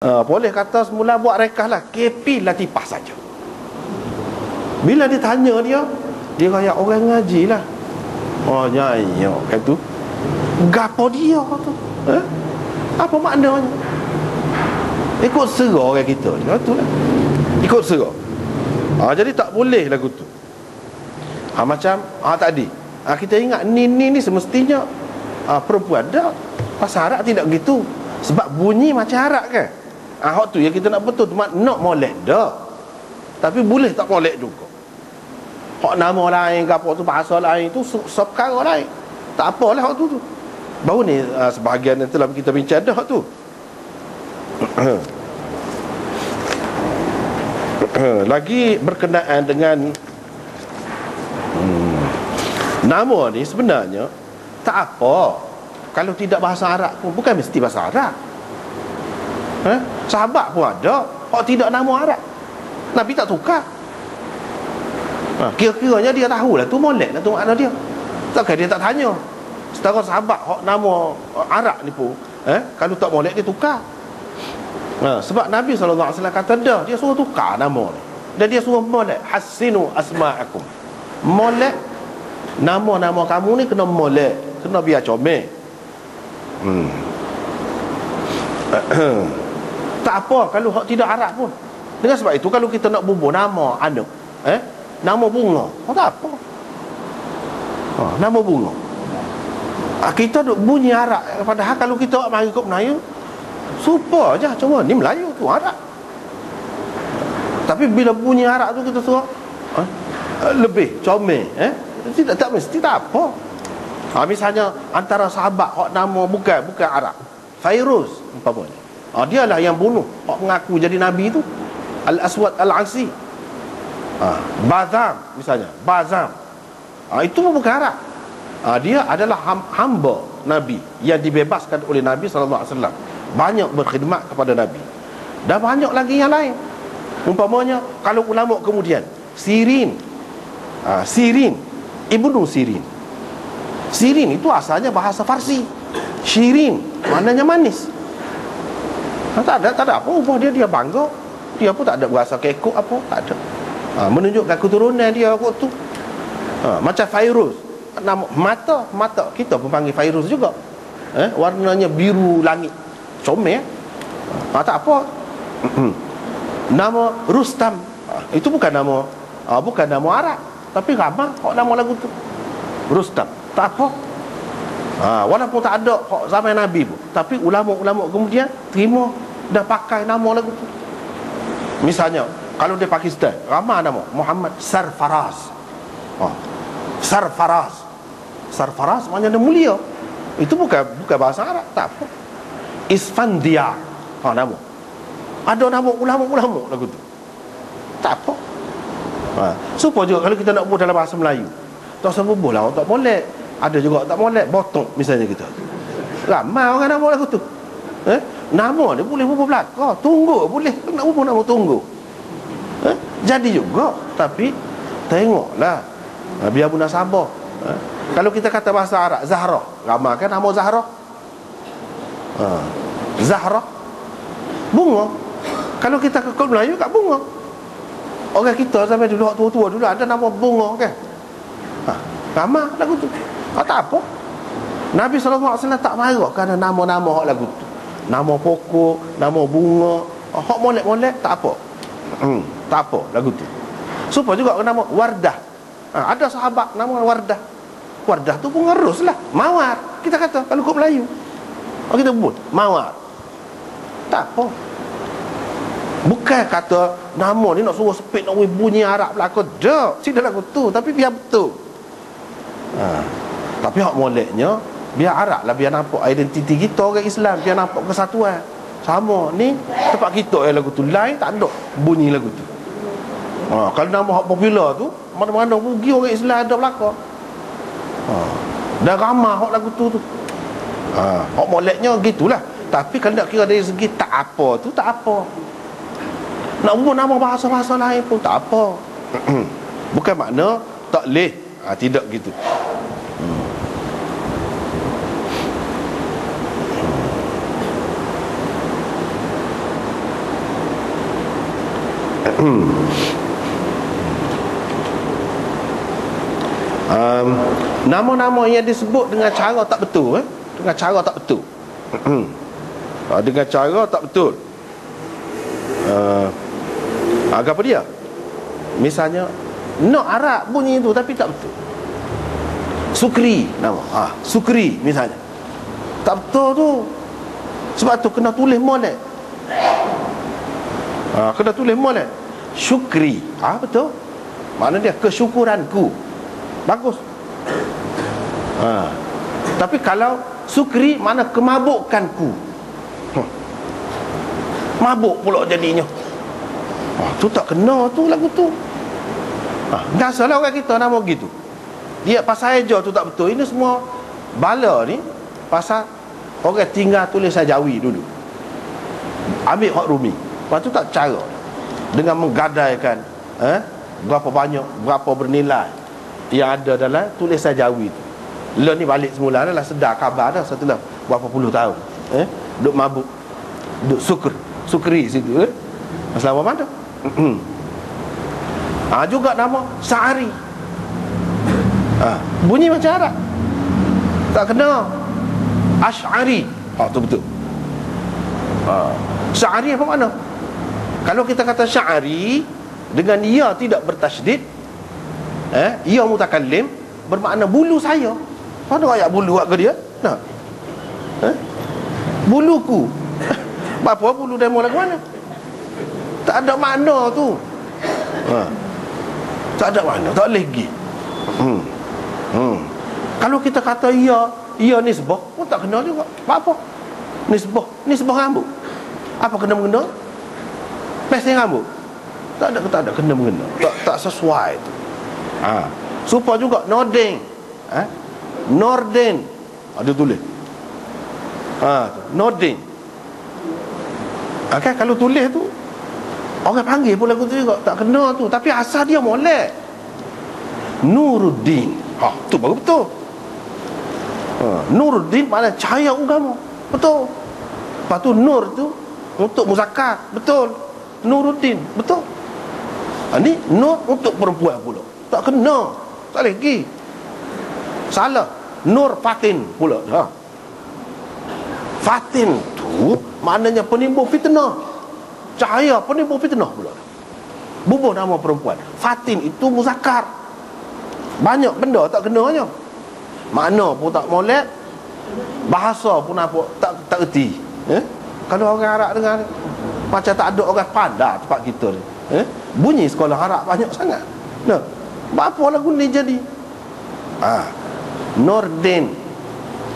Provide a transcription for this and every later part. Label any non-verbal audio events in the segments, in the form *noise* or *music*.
Uh, boleh kata semula buat rekah lah. KP Latifah saja. Bila ditanya dia Dia kaya orang ngaji lah. Oh nyanyi Kata tu. Gapo dia tu? Eh? Apa maknanya? Ikut serah orang kita Kata tu lah. Ikut serah ha, Jadi tak boleh lagu tu ha, Macam ha, tadi. Ha, Kita ingat ni ni ni semestinya ha, Perempuan dah Pasal Arab tidak gitu Sebab bunyi macam Arab kan Ah hak tu yang kita nak betul tu nak molek dah. Tapi boleh tak molek juga. Hak nama lain ke apa tu bahasa lain tu perkara lain. Tak apalah hak tu tu. Baru ni uh, sebahagian nanti lah kita bincang dah hak tu. *coughs* Lagi berkenaan dengan hmm, nama ni sebenarnya tak apa. Kalau tidak bahasa Arab pun bukan mesti bahasa Arab. Ha? Sahabat pun ada. Kok tidak nama Arab. Nabi tak tukar. Ha, Kira-kiranya dia tahulah tu molek lah tu makna dia. Takkan dia tak tanya. Setara sahabat Kok nama Arab ni pun eh? Kalau tak molek dia tukar. Ha, Sebab Nabi SAW kata dah Dia suruh tukar nama ni. Dan dia suruh molek Hasinu asma'akum. Molek Nama-nama kamu ni kena molek Kena biar comel. Hmm *clears throat* tak apa kalau hak tidak Arab pun. Dengan sebab itu kalau kita nak bubuh nama anak eh nama bunga oh, tak apa. Ha, nama bunga. Ha, kita duk bunyi Arab padahal kalau kita mari ikut Melayu super aja cuma ni Melayu tu Arab tapi bila bunyi Arab tu kita suruh eh, lebih comel eh. Tidak tak mesti tak apa. Ha, misalnya antara sahabat hak nama bukan bukan Arab Fairuz umpamanya ha, Dia lah yang bunuh. Hak mengaku jadi Nabi itu Al-Aswad Al-Asi. Ha, Bazam misalnya. Bazam. Ha, Itu pun bukan Arab ha, Dia adalah hamba Nabi Yang dibebaskan oleh Nabi SAW Banyak berkhidmat kepada Nabi. Dan banyak lagi yang lain. Umpamanya Kalau ulama kemudian Sirin. Ha, Sirin. Ibnu Sirin. Sirin itu asalnya bahasa Farsi. Shirin Maknanya manis ha, tak ada tak ada apa ubah dia dia bangga. Dia pun tak ada berasa kekok apa tak ada. Ha, menunjukkan keturunan dia waktu tu. Ha, macam Fairuz. Nama mata mata kita pun panggil Fairuz juga. Eh, warnanya biru langit. Comel ha, tak apa. *clears throat* Nama Rustam. Ha, itu bukan nama ha, bukan nama Arab. Tapi ramah kok nama lagu tu. Rustam. Tak apa Ha, walaupun tak ada zaman Nabi pun Tapi ulama-ulama kemudian Terima Dah pakai nama lagu tu. Misalnya Kalau di Pakistan Ramah nama. Muhammad Sarfaraz. Ha. Sarfaraz. Sarfaraz maknanya mulia. Itu bukan bukan bahasa Arab Tak apa. Isfandia. Ha, Nama. Ada nama ulama-ulama lagu tu. Tak apa. Ha. Supaya juga kalau kita nak buat dalam bahasa Melayu Tak bubuh lah Tak boleh ada juga tak molek botol misalnya kita ramai orang nama lagu tu. Eh? nama dia boleh bubuh belakang tunggu boleh. Nak bubuh nama tunggu. Eh? jadi juga tapi tengoklah. Biar guna sabar eh? kalau kita kata bahasa Arab Zahra. Ramai kan nama Zahra? Ha. Zahra. Bunga. Kalau kita ke Melayu kat bunga. Orang kita sampai dulu tua-tua dulu ada nama bunga kan? Ha. ramai lagu tu Ah, tak apa. Nabi SAW tak marah kerana nama-nama hak lagu tu. Nama pokok, nama bunga. Ah, Hak molek-molek tak apa. Hmm, Tak apa lagu tu. Supaya juga nama Wardah. Ha, Ada sahabat nama Wardah. Wardah tu pun ngerus lah Mawar. Kita kata kalau kau Melayu. Oh, Kita pun Mawar. Tak apa. Bukan kata Nama ni nak suruh sepit Nak bunyi Arab belakang Tak Tidak lagu tu Tapi biar betul. Ha tapi hak moleknya biar Arab lah biar nampak identiti kita orang Islam biar nampak kesatuan. Sama ni tempat kita yang lagu tu lain tak ada bunyi lagu tu. Ha, kalau nama hak popular tu mana-mana pergi orang Islam ada belaka. Ha, dah ramah hak lagu tu tu. Ha, hak moleknya gitulah. Tapi kalau nak kira dari segi tak apa tu tak apa. Nak ubah nama bahasa-bahasa lain pun tak apa. *clears throat* Bukan makna tak leh. Ha, tidak gitu. Um, nama-nama yang disebut dengan cara tak betul eh? dengan cara tak betul. Uh, dengan cara tak betul. Uh, apa dia? Misalnya nak arak bunyi itu tapi tak betul. Sukri nama. Ah ha, Sukri misalnya. Tak betul tu. Sebab tu kena tulis molek ha, kena tulis molek syukri. Ah ha, betul? Mana dia kesyukuranku. Bagus. Ha. tapi kalau sukri mana kemabukkanku. Hmm. mabuk pula jadinya. Ha, tu tak kena tu lagu tu. Ha, biasalah orang kita nama gitu dia pasal eja tu tak betul. Ini semua bala ni pasal orang tinggal tulis sajawi dulu. Ambil hak rumi lepas tu tak cara. Dengan menggadaikan eh, berapa banyak berapa bernilai yang ada dalam tulis sajawi tu. Lo ni balik semula adalah sedar khabar dah setelah berapa puluh tahun eh duk mabuk duk sukur sukri situ eh. Selama mana? Ha, *clears throat* juga nama Sa'ari ha, bunyi macam Arab. Tak kena. Ash'ari. Ha, tu betul. Ha, Sya'ari apa makna kalau kita kata Sya'ari dengan ia tidak bertasydid eh, ia mutakallim bermakna bulu saya mana ayat bulu ke dia nah. eh? buluku *laughs* apa bulu demo lagu mana tak ada makna tu ha. tak ada makna tak boleh pergi hmm. Hmm. Kalau kita kata ia Ia nisbah pun tak kena juga Apa? Nisbah Nisbah rambut Apa kena mengena? Pesing rambut Tak ada tak ada kena mengena Tak, tak sesuai tu ha. Supaya juga Nording ha? Norden Ada tulis ha, Nording Okay, kalau tulis tu Orang panggil pun lagu tu juga Tak kena tu Tapi asal dia molek Nuruddin Ha, tu baru betul. Ha, Nuruddin makna cahaya agama. Betul. Lepas tu Nur tu untuk muzakkar. Betul. Nuruddin. Betul. Ha, ni Nur untuk perempuan pula. Tak kena. Tak lagi. Salah. Nur Fatin pula. Ha. Fatin tu maknanya penimbul fitnah. Cahaya penimbul fitnah pula. Bubuh nama perempuan. Fatin itu muzakkar. Banyak benda tak kenanya Makna pun tak molek Bahasa pun apa tak tak erti eh? Kalau orang Arab dengar Macam tak ada orang pada tempat kita ni. Eh? Bunyi sekolah Arab banyak sangat. Nah, Apa lagu ni jadi? Ah, Nordin.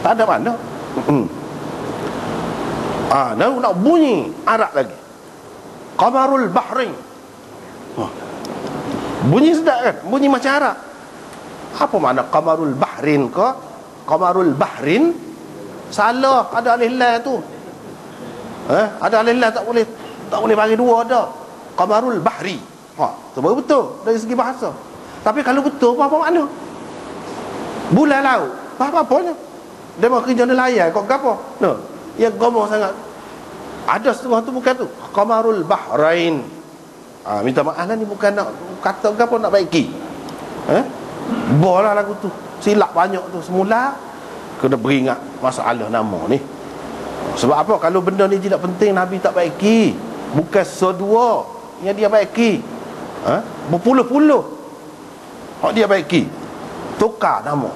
Tak ada mana. Ah, nak, nak bunyi Arab lagi. Qamarul Bahrain. Oh. Bunyi sedap kan? Bunyi macam Arab. Apa makna qamarul bahrin ke qamarul bahrin salah ada alih lam tu eh ada alih lam tak boleh tak boleh bagi dua ada. Qamarul bahri. Ha baru betul dari segi bahasa. Tapi kalau betul apa, apa makna? Bulan laut. Apa apanya? Dia mau kerja nelayan kok gapo no. Yang gomo sangat. Ada setengah tu bukan tu. Qamarul bahrain. Ah minta maaf lah ni bukan nak kata gapo nak baiki eh Bola lagu tu. Silap banyak tu. Semula Kena beringat masalah nama ni Sebab apa? Kalau benda ni tidak penting Nabi tak baiki. Bukan sedua Yang dia baiki. Ha? Berpuluh-puluh Hak dia baiki. Tukar nama.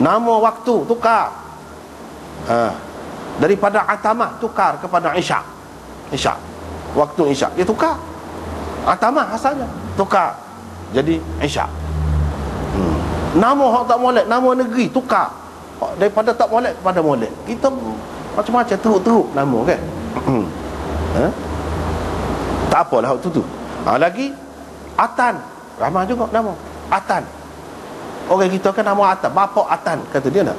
Nama waktu Tukar. Ha. Daripada Atamah Tukar kepada Isyak Isyak Waktu Isyak Dia tukar. Atamah asalnya. Tukar. Jadi Isyak Nama hak tak molek Nama negeri tukar Daripada tak molek kepada molek Kita macam-macam teruk-teruk nama kan? Ha? Tak apalah waktu tu. Ha, Lagi Atan. Ramah juga nama. Atan. Orang kita kan nama Atan. Bapak Atan Kata dia nak.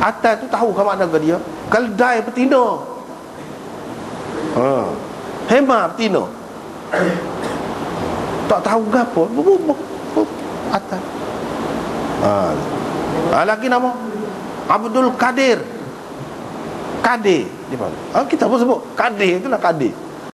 Atan tu tahu ke makna ke dia? Keldai betina. Ha. Hema betina. Tak tahu apa. Atan. Ha. ha. Lagi nama Abdul Kadir Kadir dia ha, Kita pun sebut Kadir itulah Kadir